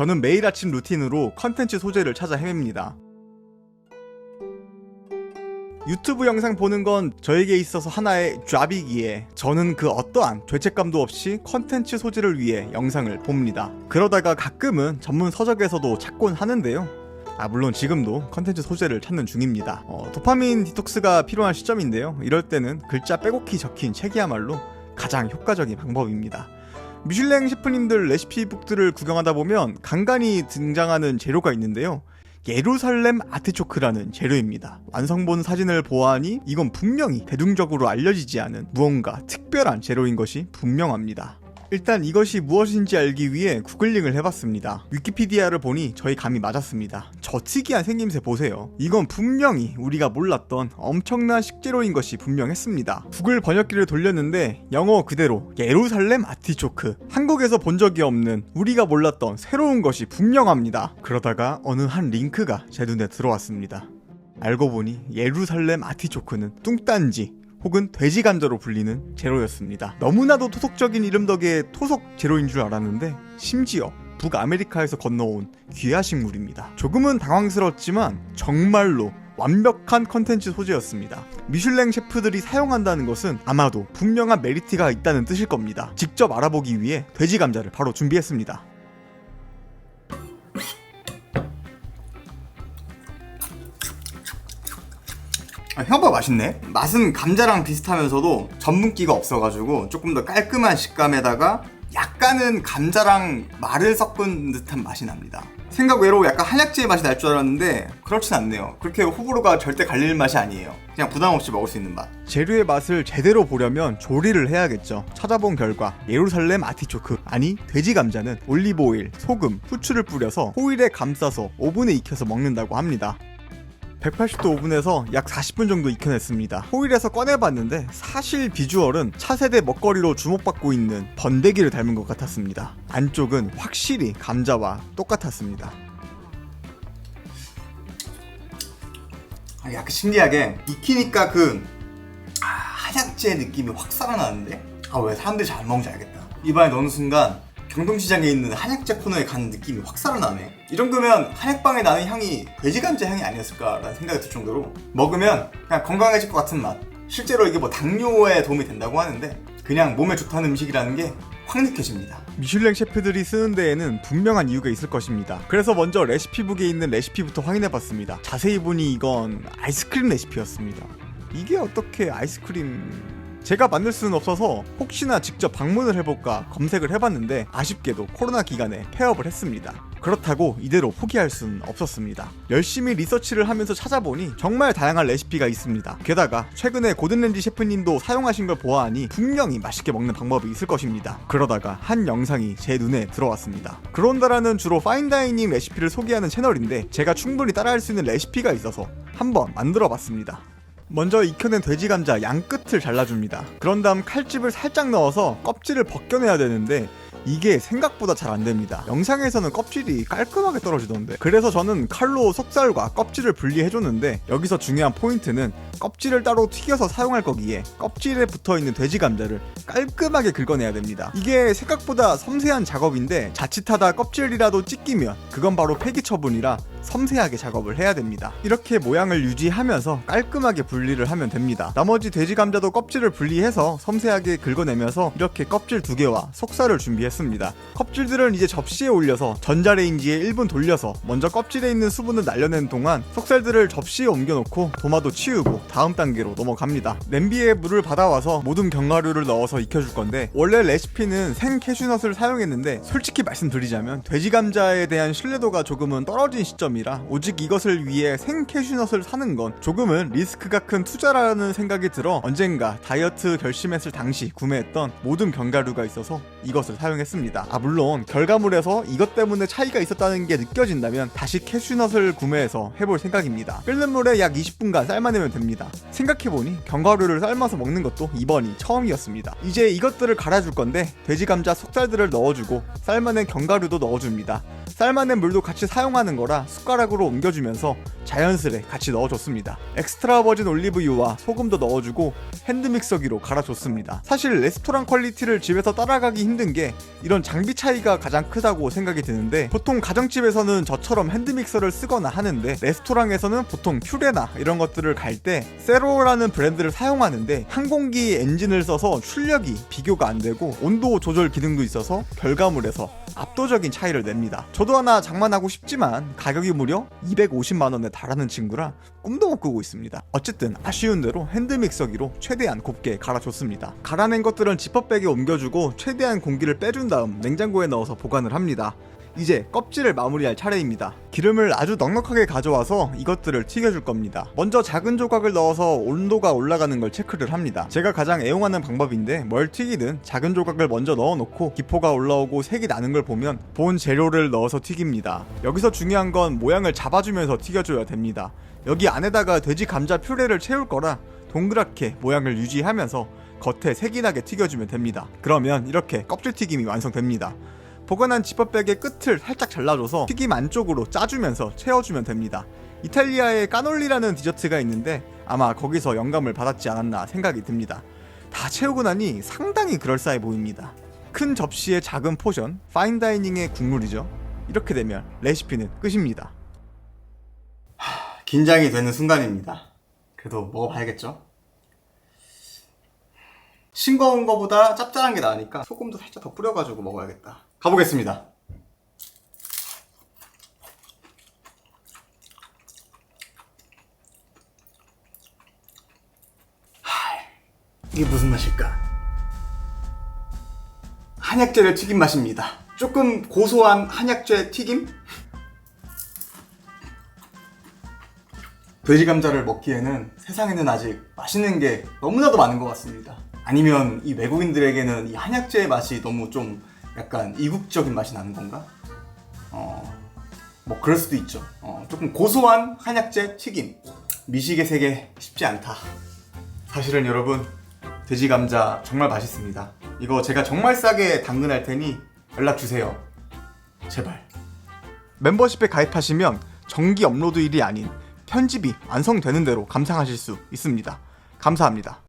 저는 매일 아침 루틴으로 컨텐츠 소재를 찾아 헤맵니다. 유튜브 영상 보는 건 저에게 있어서 하나의 잡이기에 저는 그 어떠한 죄책감도 없이 컨텐츠 소재를 위해 영상을 봅니다. 그러다가 가끔은 전문 서적에서도 찾곤 하는데요. 아 물론 지금도 컨텐츠 소재를 찾는 중입니다. 어, 도파민 디톡스가 필요한 시점인데요. 이럴 때는 글자 빼곡히 적힌 책이야말로 가장 효과적인 방법입니다. 미슐랭 셰프님들 레시피북들을 구경하다 보면 간간히 등장하는 재료가 있는데요. 예루살렘 아티초크라는 재료입니다. 완성본 사진을 보아하니 이건 분명히 대중적으로 알려지지 않은 무언가 특별한 재료인 것이 분명합니다. 일단 이것이 무엇인지 알기 위해 구글링을 해봤습니다. 위키피디아를 보니 저희 감이 맞았습니다. 저 특이한 생김새 보세요. 이건 분명히 우리가 몰랐던 엄청난 식재료인 것이 분명했습니다. 구글 번역기를 돌렸는데 영어 그대로 예루살렘 아티초크. 한국에서 본 적이 없는 우리가 몰랐던 새로운 것이 분명합니다. 그러다가 어느 한 링크가 제 눈에 들어왔습니다. 알고 보니 예루살렘 아티초크는 뚱딴지 혹은 돼지 감자로 불리는 재료였습니다. 너무나도 토속적인 이름 덕에 토속 재료인 줄 알았는데 심지어 북아메리카에서 건너온 귀하 식물입니다. 조금은 당황스럽지만 정말로 완벽한 컨텐츠 소재였습니다. 미슐랭 셰프들이 사용한다는 것은 아마도 분명한 메리트가 있다는 뜻일 겁니다. 직접 알아보기 위해 돼지 감자를 바로 준비했습니다. 아, 생각보다 맛있네. 맛은 감자랑 비슷하면서도 전분기가 없어가지고 조금 더 깔끔한 식감에다가 약간은 감자랑 말을 섞은 듯한 맛이 납니다. 생각 외로 약간 한약재의 맛이 날 줄 알았는데 그렇진 않네요. 그렇게 호불호가 절대 갈릴 맛이 아니에요. 그냥 부담 없이 먹을 수 있는 맛. 재료의 맛을 제대로 보려면 조리를 해야겠죠. 찾아본 결과 예루살렘 아티초크 아니 돼지 감자는 올리브 오일, 소금, 후추를 뿌려서 호일에 감싸서 오븐에 익혀서 먹는다고 합니다. 180도 오븐에서 약 40분 정도 익혀냈습니다. 호일에서 꺼내봤는데 사실 비주얼은 차세대 먹거리로 주목받고 있는 번데기를 닮은 것 같았습니다. 안쪽은 확실히 감자와 똑같았습니다. 아, 약간 신기하게 익히니까 그 아, 한약재 느낌이 확 살아나는데 아 왜 사람들이 잘 먹는지 알겠다. 입안에 넣는 순간 경동시장에 있는 한약재 코너에 간 느낌이 확 살아나네. 이 정도면 한약방에 나는 향이 돼지감자 향이 아니었을까라는 생각이 들 정도로 먹으면 그냥 건강해질 것 같은 맛. 실제로 이게 뭐 당뇨에 도움이 된다고 하는데 그냥 몸에 좋다는 음식이라는 게 확 느껴집니다. 미슐랭 셰프들이 쓰는 데에는 분명한 이유가 있을 것입니다. 그래서 먼저 레시피북에 있는 레시피부터 확인해봤습니다. 자세히 보니 이건 아이스크림 레시피였습니다. 이게 어떻게 아이스크림 제가 만들 수는 없어서 혹시나 직접 방문을 해볼까 검색을 해봤는데 아쉽게도 코로나 기간에 폐업을 했습니다. 그렇다고 이대로 포기할 수는 없었습니다. 열심히 리서치를 하면서 찾아보니 정말 다양한 레시피가 있습니다. 게다가 최근에 고든렌지 셰프님도 사용하신 걸 보아하니 분명히 맛있게 먹는 방법이 있을 것입니다. 그러다가 한 영상이 제 눈에 들어왔습니다. 그론다라는 주로 파인다이닝 레시피를 소개하는 채널인데 제가 충분히 따라할 수 있는 레시피가 있어서 한번 만들어 봤습니다. 먼저 익혀낸 돼지 감자 양 끝을 잘라줍니다. 그런 다음 칼집을 살짝 넣어서 껍질을 벗겨내야 되는데 이게 생각보다 잘 안 됩니다. 영상에서는 껍질이 깔끔하게 떨어지던데. 그래서 저는 칼로 속살과 껍질을 분리해줬는데 여기서 중요한 포인트는 껍질을 따로 튀겨서 사용할 거기에 껍질에 붙어 있는 돼지 감자를 깔끔하게 긁어내야 됩니다. 이게 생각보다 섬세한 작업인데 자칫하다 껍질이라도 찢기면 그건 바로 폐기 처분이라 섬세하게 작업을 해야 됩니다. 이렇게 모양을 유지하면서 깔끔하게 분리를 하면 됩니다. 나머지 돼지 감자도 껍질을 분리해서 섬세하게 긁어내면서 이렇게 껍질 두 개와 속살을 준비했습니다. 껍질들은 이제 접시에 올려서 전자레인지에 1분 돌려서 먼저 껍질에 있는 수분을 날려낸 동안 속살들을 접시에 옮겨놓고 도마도 치우고 다음 단계로 넘어갑니다. 냄비에 물을 받아와서 모든 견과류를 넣어서 익혀줄 건데 원래 레시피는 생 캐슈넛을 사용했는데 솔직히 말씀드리자면 돼지 감자에 대한 신뢰도가 조금은 떨어진 시점 이라 오직 이것을 위해 생 캐슈넛을 사는 건 조금은 리스크가 큰 투자라는 생각이 들어 언젠가 다이어트 결심했을 당시 구매했던 모든 견과류가 있어서 이것을 사용했습니다. 아 물론 결과물에서 이것 때문에 차이가 있었다는 게 느껴진다면 다시 캐슈넛을 구매해서 해볼 생각입니다. 끓는 물에 약 20분간 삶아내면 됩니다. 생각해보니 견과류를 삶아서 먹는 것도 이번이 처음이었습니다. 이제 이것들을 갈아줄 건데 돼지 감자 속살들을 넣어주고 삶아낸 견과류도 넣어줍니다. 삶아낸 물도 같이 사용하는 거라 숟가락으로 옮겨주면서 자연스레 같이 넣어줬습니다. 엑스트라 버진 올리브유와 소금도 넣어주고 핸드믹서기로 갈아줬습니다. 사실 레스토랑 퀄리티를 집에서 따라가기 힘든 게 이런 장비 차이가 가장 크다고 생각이 드는데 보통 가정집에서는 저처럼 핸드믹서를 쓰거나 하는데 레스토랑에서는 보통 큐레나 이런 것들을 갈 때 세로라는 브랜드를 사용하는데 항공기 엔진을 써서 출력이 비교가 안 되고 온도 조절 기능도 있어서 결과물에서 압도적인 차이를 냅니다. 저도 하나 장만하고 싶지만 가격이 무려 250만 원에 달하는 친구라 꿈도 못 꾸고 있습니다. 어쨌든 아쉬운 대로 핸드믹서기로 최대한 곱게 갈아줬습니다. 갈아낸 것들은 지퍼백에 옮겨주고 최대한 공기를 빼준 다음 냉장고에 넣어서 보관을 합니다. 이제 껍질을 마무리할 차례입니다. 기름을 아주 넉넉하게 가져와서 이것들을 튀겨줄 겁니다. 먼저 작은 조각을 넣어서 온도가 올라가는 걸 체크를 합니다. 제가 가장 애용하는 방법인데 뭘 튀기든 작은 조각을 먼저 넣어놓고 기포가 올라오고 색이 나는 걸 보면 본 재료를 넣어서 튀깁니다. 여기서 중요한 건 모양을 잡아주면서 튀겨줘야 됩니다. 여기 안에다가 돼지 감자 퓨레를 채울 거라 동그랗게 모양을 유지하면서 겉에 색이 나게 튀겨주면 됩니다. 그러면 이렇게 껍질 튀김이 완성됩니다. 보관한 지퍼백의 끝을 살짝 잘라줘서 튀김 안쪽으로 짜주면서 채워주면 됩니다. 이탈리아에 까놀리라는 디저트가 있는데 아마 거기서 영감을 받았지 않았나 생각이 듭니다. 다 채우고 나니 상당히 그럴싸해 보입니다. 큰 접시의 작은 포션, 파인다이닝의 국물이죠. 이렇게 되면 레시피는 끝입니다. 긴장이 되는 순간입니다. 그래도 먹어봐야겠죠? 싱거운 거보다 짭짤한 게 나으니까 소금도 살짝 더 뿌려가지고 먹어야겠다. 가보겠습니다. 하, 이게 무슨 맛일까? 한약재를 튀긴 맛입니다. 조금 고소한 한약재 튀김? 돼지 감자를 먹기에는 세상에는 아직 맛있는 게 너무나도 많은 것 같습니다. 아니면 이 외국인들에게는 이 한약재의 맛이 너무 좀 약간 이국적인 맛이 나는 건가? 어, 뭐 그럴 수도 있죠. 어, 조금 고소한 한약재 튀김. 미식의 세계 쉽지 않다. 사실은 여러분, 돼지 감자 정말 맛있습니다. 이거 제가 정말 싸게 당근할 테니 연락 주세요. 제발. 멤버십에 가입하시면 정기 업로드일이 아닌 편집이 완성되는 대로 감상하실 수 있습니다. 감사합니다.